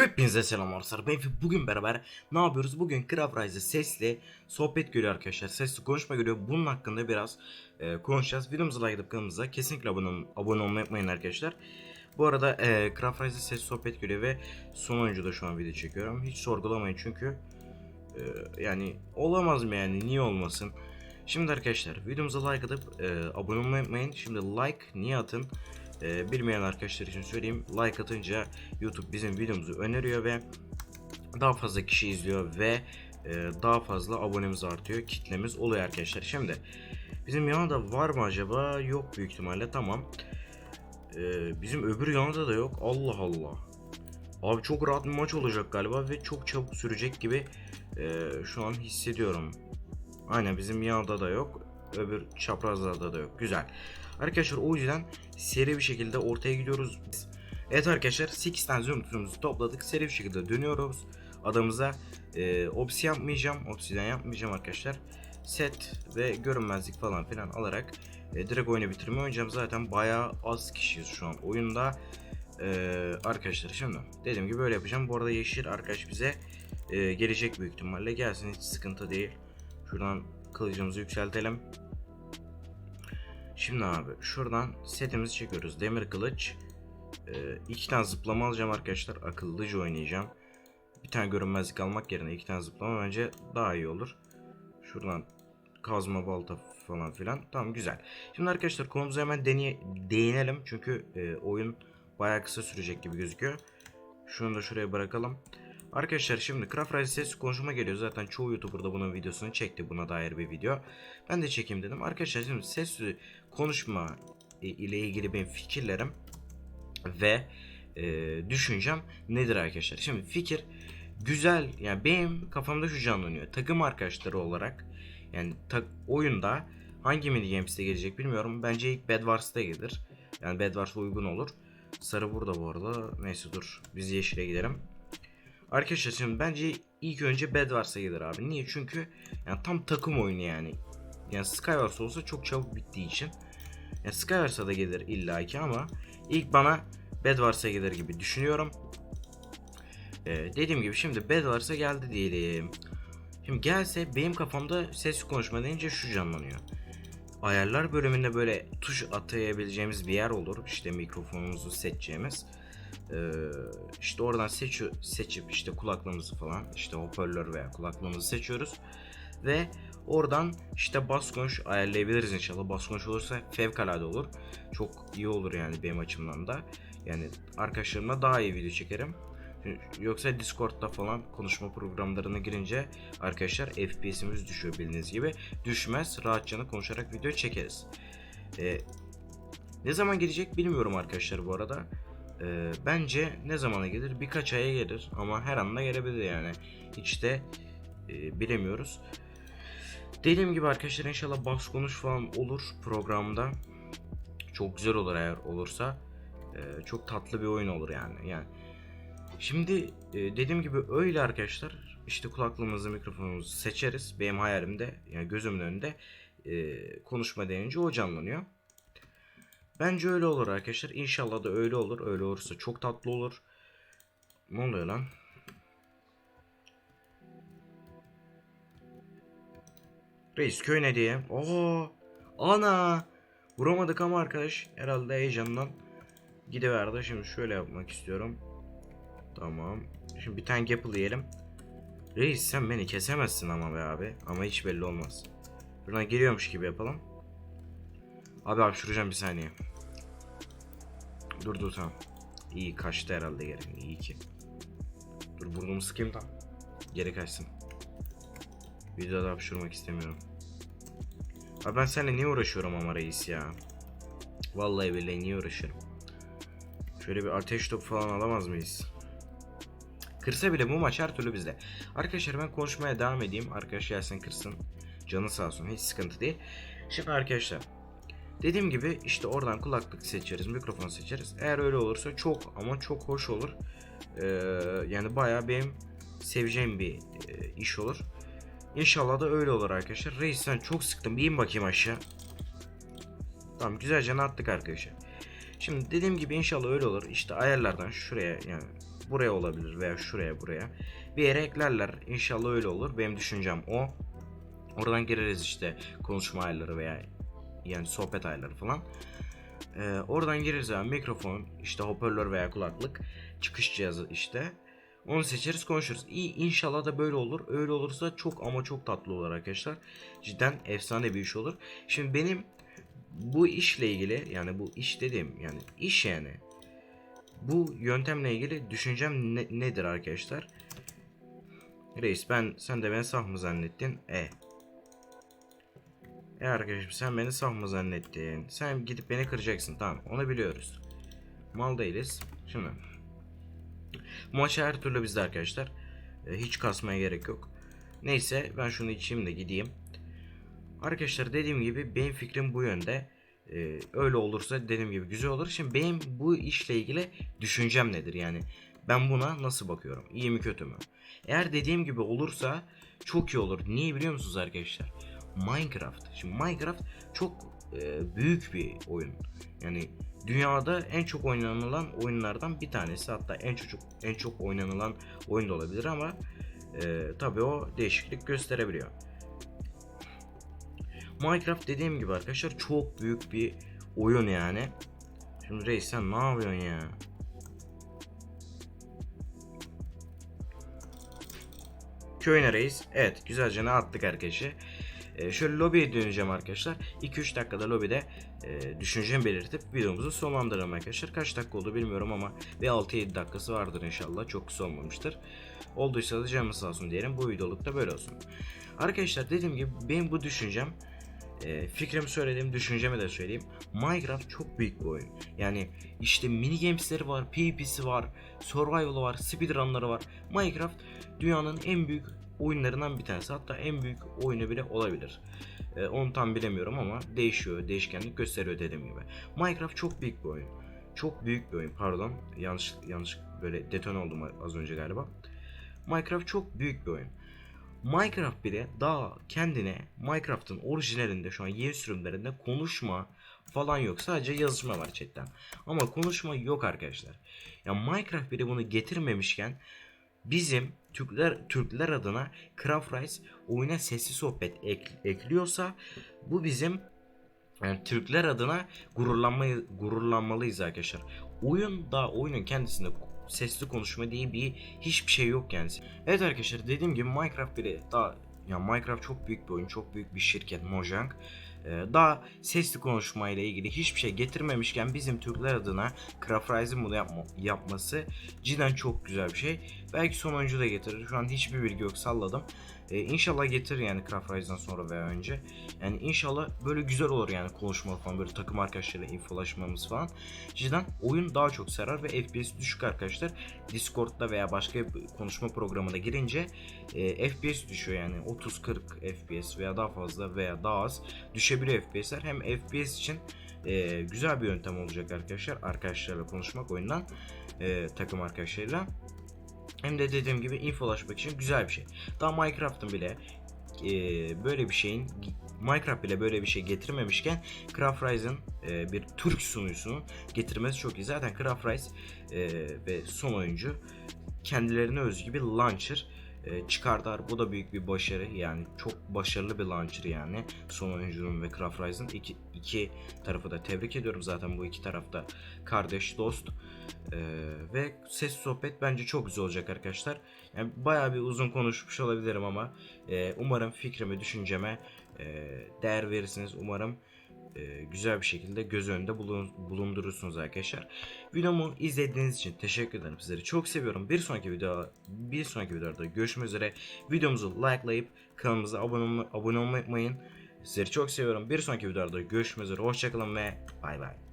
Hepinize selam arkadaşlar. Ben bugün beraber ne yapıyoruz? Bugün Craft Rise'ı sesli sohbet görüyor arkadaşlar. Sesli konuşma görüyor. Bunun hakkında biraz e, konuşacağız. Videomuzu like edip kanalımıza kesinlikle abone, abone olmayı unutmayın arkadaşlar. Bu arada e, Craft Rise'ı sesli sohbet görüyor ve son oyuncuda şu an video çekiyorum. Hiç sorgulamayın çünkü e, yani olamaz mı yani niye olmasın? Şimdi arkadaşlar videomuza like atıp e, abone olmayı unutmayın. Şimdi like niye atın? E, bilmeyen arkadaşlar için söyleyeyim. Like atınca YouTube bizim videomuzu öneriyor ve daha fazla kişi izliyor ve e, daha fazla abonemiz artıyor. Kitlemiz oluyor arkadaşlar. Şimdi bizim yanında var mı acaba? Yok büyük ihtimalle. Tamam. E, bizim öbür yanında da yok. Allah Allah. Abi çok rahat bir maç olacak galiba ve çok çabuk sürecek gibi e, şu an hissediyorum. Aynen bizim yanında da yok. Öbür çaprazlarda da yok. Güzel. Arkadaşlar o yüzden seri bir şekilde ortaya gidiyoruz. Evet arkadaşlar 8 tane zümrütümüzü topladık. Seri bir şekilde dönüyoruz. Adamıza e, obsi yapmayacağım. Obsiden yapmayacağım arkadaşlar. Set ve görünmezlik falan filan alarak e, direkt oyunu bitirmeyi oynayacağım. Zaten bayağı az kişiyiz şu an oyunda. E, arkadaşlar şimdi dediğim gibi böyle yapacağım. Bu arada yeşil arkadaş bize e, gelecek büyük ihtimalle. Gelsin hiç sıkıntı değil. Şuradan kılıcımızı yükseltelim. Şimdi abi şuradan setimizi çekiyoruz. Demir kılıç. Ee, iki tane zıplama alacağım arkadaşlar. Akıllıca oynayacağım. Bir tane görünmezlik almak yerine iki tane zıplama bence daha iyi olur. Şuradan kazma balta falan filan. Tamam güzel. Şimdi arkadaşlar konumuza hemen deneye, değinelim. Çünkü e, oyun bayağı kısa sürecek gibi gözüküyor. Şunu da şuraya bırakalım. Arkadaşlar şimdi Craft Rise ses konuşma geliyor. Zaten çoğu YouTuber da bunun videosunu çekti. Buna dair bir video. Ben de çekeyim dedim. Arkadaşlar şimdi sesli konuşma ile ilgili benim fikirlerim ve e, düşüncem nedir arkadaşlar? Şimdi fikir güzel yani benim kafamda şu canlanıyor. Takım arkadaşları olarak yani tak, oyunda hangi mini games'te gelecek bilmiyorum. Bence ilk Bed Wars'ta gelir. Yani Bed Wars uygun olur. Sarı burada bu arada. Neyse dur. Biz yeşile gidelim. Arkadaşlar şimdi bence ilk önce Bed Wars'a gelir abi. Niye? Çünkü yani tam takım oyunu yani. Yani Skywars olsa çok çabuk bittiği için. Yani Skywars'a da gelir illaki ama ilk bana Bed Wars'a gelir gibi düşünüyorum. Ee, dediğim gibi şimdi Bed Wars'a geldi diyelim. Şimdi gelse benim kafamda ses konuşma deyince şu canlanıyor. Ayarlar bölümünde böyle tuş atayabileceğimiz bir yer olur. İşte mikrofonumuzu seçeceğimiz. Ee, işte oradan seç seçip işte kulaklığımızı falan işte hoparlör veya kulaklığımızı seçiyoruz. Ve oradan işte bas konuş ayarlayabiliriz inşallah. Bas konuş olursa fevkalade olur. Çok iyi olur yani benim açımdan da. Yani arkadaşlarımla daha iyi video çekerim. Yoksa Discord'da falan konuşma programlarına girince arkadaşlar FPS'imiz düşüyor bildiğiniz gibi. Düşmez rahatça konuşarak video çekeriz. Ee, ne zaman gelecek bilmiyorum arkadaşlar bu arada. Ee, bence ne zamana gelir? Birkaç aya gelir ama her anda gelebilir yani. Hiç de e, bilemiyoruz. Dediğim gibi arkadaşlar inşallah bas konuş falan olur programda. Çok güzel olur eğer olursa. Ee, çok tatlı bir oyun olur yani. Yani Şimdi e, dediğim gibi öyle arkadaşlar. İşte kulaklığımızı, mikrofonumuzu seçeriz. Benim hayalimde, yani gözümün önünde e, konuşma deyince o canlanıyor. Bence öyle olur arkadaşlar. İnşallah da öyle olur. Öyle olursa çok tatlı olur. Ne oluyor lan? Reis köy ne diye? Oo! Ana! Vuramadık ama arkadaş herhalde heyecandan gidiverdi. Şimdi şöyle yapmak istiyorum. Tamam. Şimdi bir tane apple yiyelim. Reis sen beni kesemezsin ama be abi. Ama hiç belli olmaz. Buradan geliyormuş gibi yapalım. Abi hapşuracağım bir saniye. Dur dur tamam. İyi kaçtı herhalde geri. İyi ki. Dur burnumu sıkayım tam. Geri kaçsın. Videoda hapşurmak istemiyorum. Abi ben seninle niye uğraşıyorum ama reis ya. Vallahi billahi niye uğraşıyorum. Şöyle bir ateş topu falan alamaz mıyız? Kırsa bile bu maç her türlü bizde. Arkadaşlar ben konuşmaya devam edeyim. Arkadaş gelsin kırsın. Canı sağ olsun hiç sıkıntı değil. Şimdi arkadaşlar Dediğim gibi işte oradan kulaklık seçeriz, mikrofon seçeriz. Eğer öyle olursa çok ama çok hoş olur. Ee, yani bayağı benim seveceğim bir e, iş olur. İnşallah da öyle olur arkadaşlar. Reis sen çok sıktım. Bir in bakayım aşağı. Tamam güzelce attık arkadaşlar. Şimdi dediğim gibi inşallah öyle olur. İşte ayarlardan şuraya yani buraya olabilir veya şuraya buraya bir yere eklerler. İnşallah öyle olur. Benim düşüncem o. Oradan gireriz işte konuşma ayarları veya yani sohbet ayarları falan. Ee, oradan gireriz abi mikrofon, işte hoparlör veya kulaklık, çıkış cihazı işte. Onu seçeriz konuşuruz. İyi inşallah da böyle olur. Öyle olursa çok ama çok tatlı olur arkadaşlar. Cidden efsane bir iş olur. Şimdi benim bu işle ilgili yani bu iş dediğim yani iş yani bu yöntemle ilgili düşüncem ne- nedir arkadaşlar? Reis ben sen de beni saf mı zannettin? E. E arkadaşım sen beni saf mı zannettin? Sen gidip beni kıracaksın tamam onu biliyoruz. Mal değiliz. Şimdi maç her türlü bizde arkadaşlar. E, hiç kasmaya gerek yok. Neyse ben şunu içeyim de gideyim. Arkadaşlar dediğim gibi benim fikrim bu yönde. Ee, öyle olursa dediğim gibi güzel olur. Şimdi benim bu işle ilgili düşüncem nedir yani? Ben buna nasıl bakıyorum? İyi mi kötü mü? Eğer dediğim gibi olursa çok iyi olur. Niye biliyor musunuz arkadaşlar? Minecraft. Şimdi Minecraft çok e, büyük bir oyun. Yani dünyada en çok oynanılan oyunlardan bir tanesi. Hatta en çok en çok oynanılan oyun da olabilir ama e, tabii o değişiklik gösterebiliyor. Minecraft dediğim gibi arkadaşlar çok büyük bir oyun yani. Şimdi reis sen ne yapıyorsun ya? Köyüne reis. Evet güzelce ne attık arkadaşı. Ee, şöyle lobiye döneceğim arkadaşlar. 2-3 dakikada lobide e, düşüncemi belirtip videomuzu sonlandıralım arkadaşlar. Kaç dakika oldu bilmiyorum ama bir 6-7 dakikası vardır inşallah. Çok kısa olmamıştır. Olduysa da canımız sağ olsun diyelim. Bu videoluk da böyle olsun. Arkadaşlar dediğim gibi benim bu düşüncem e, fikrimi söylediğim düşüncemi de söyleyeyim. Minecraft çok büyük bir oyun. Yani işte mini games'leri var, PvP'si var, survival'ı var, speedrun'ları var. Minecraft dünyanın en büyük oyunlarından bir tanesi. Hatta en büyük oyunu bile olabilir. E, onu tam bilemiyorum ama değişiyor, değişkenlik gösteriyor dediğim gibi. Minecraft çok büyük bir oyun. Çok büyük bir oyun. Pardon. Yanlış yanlış böyle detone oldum az önce galiba. Minecraft çok büyük bir oyun. Minecraft bile daha kendine Minecraft'ın orijinalinde şu an yeni sürümlerinde konuşma falan yok. Sadece yazışma var chatten. Ama konuşma yok arkadaşlar. Ya Minecraft bile bunu getirmemişken bizim Türkler Türkler adına Craft Rice oyuna sesli sohbet ek- ekliyorsa bu bizim yani Türkler adına gururlanmayı gururlanmalıyız arkadaşlar. Oyun da oyunun kendisinde sesli konuşma diye bir hiçbir şey yok yani. Evet arkadaşlar dediğim gibi Minecraft bile daha ya Minecraft çok büyük bir oyun, çok büyük bir şirket Mojang. Ee, daha sesli konuşmayla ilgili hiçbir şey getirmemişken bizim Türkler adına Craft Rise'ın bunu yapma, yapması cidden çok güzel bir şey. Belki sonuncu da getirir. Şu an hiçbir bilgi yok salladım. Ee, inşallah getirir yani Craft Rise'dan sonra veya önce. Yani inşallah böyle güzel olur yani konuşma falan böyle takım arkadaşlarıyla infolaşmamız falan. Cidden oyun daha çok sarar ve FPS düşük arkadaşlar. Discord'da veya başka konuşma programına girince e, FPS düşüyor yani 30-40 FPS veya daha fazla veya daha az düşebiliyor FPS'ler. Hem FPS için e, güzel bir yöntem olacak arkadaşlar. Arkadaşlarla konuşmak oyundan e, takım arkadaşlarıyla. Hem de dediğim gibi infolaşmak için güzel bir şey. Daha Minecraft'ın bile e, böyle bir şeyin Minecraft bile böyle bir şey getirmemişken Craft Rise'ın e, bir Türk sunucusunu getirmesi çok iyi. Zaten Craft Rise e, ve son oyuncu kendilerine özgü bir launcher e, çıkardılar. Bu da büyük bir başarı. Yani çok başarılı bir launcher yani. Son oyuncunun ve Craft Rise'ın iki, iki tarafı da tebrik ediyorum. Zaten bu iki tarafta kardeş, dost. E, ve ses sohbet bence çok güzel olacak arkadaşlar. Yani bayağı bir uzun konuşmuş olabilirim ama e, umarım fikrimi, düşünceme e, değer verirsiniz. Umarım e, güzel bir şekilde göz önünde bulun, bulundurursunuz arkadaşlar. Videomu izlediğiniz için teşekkür ederim. Sizleri çok seviyorum. Bir sonraki video bir sonraki videoda görüşmek üzere. Videomuzu likelayıp kanalımıza abone, olma, abone olmayı unutmayın. Sizleri çok seviyorum. Bir sonraki videoda görüşmek üzere. Hoşçakalın ve bay bay.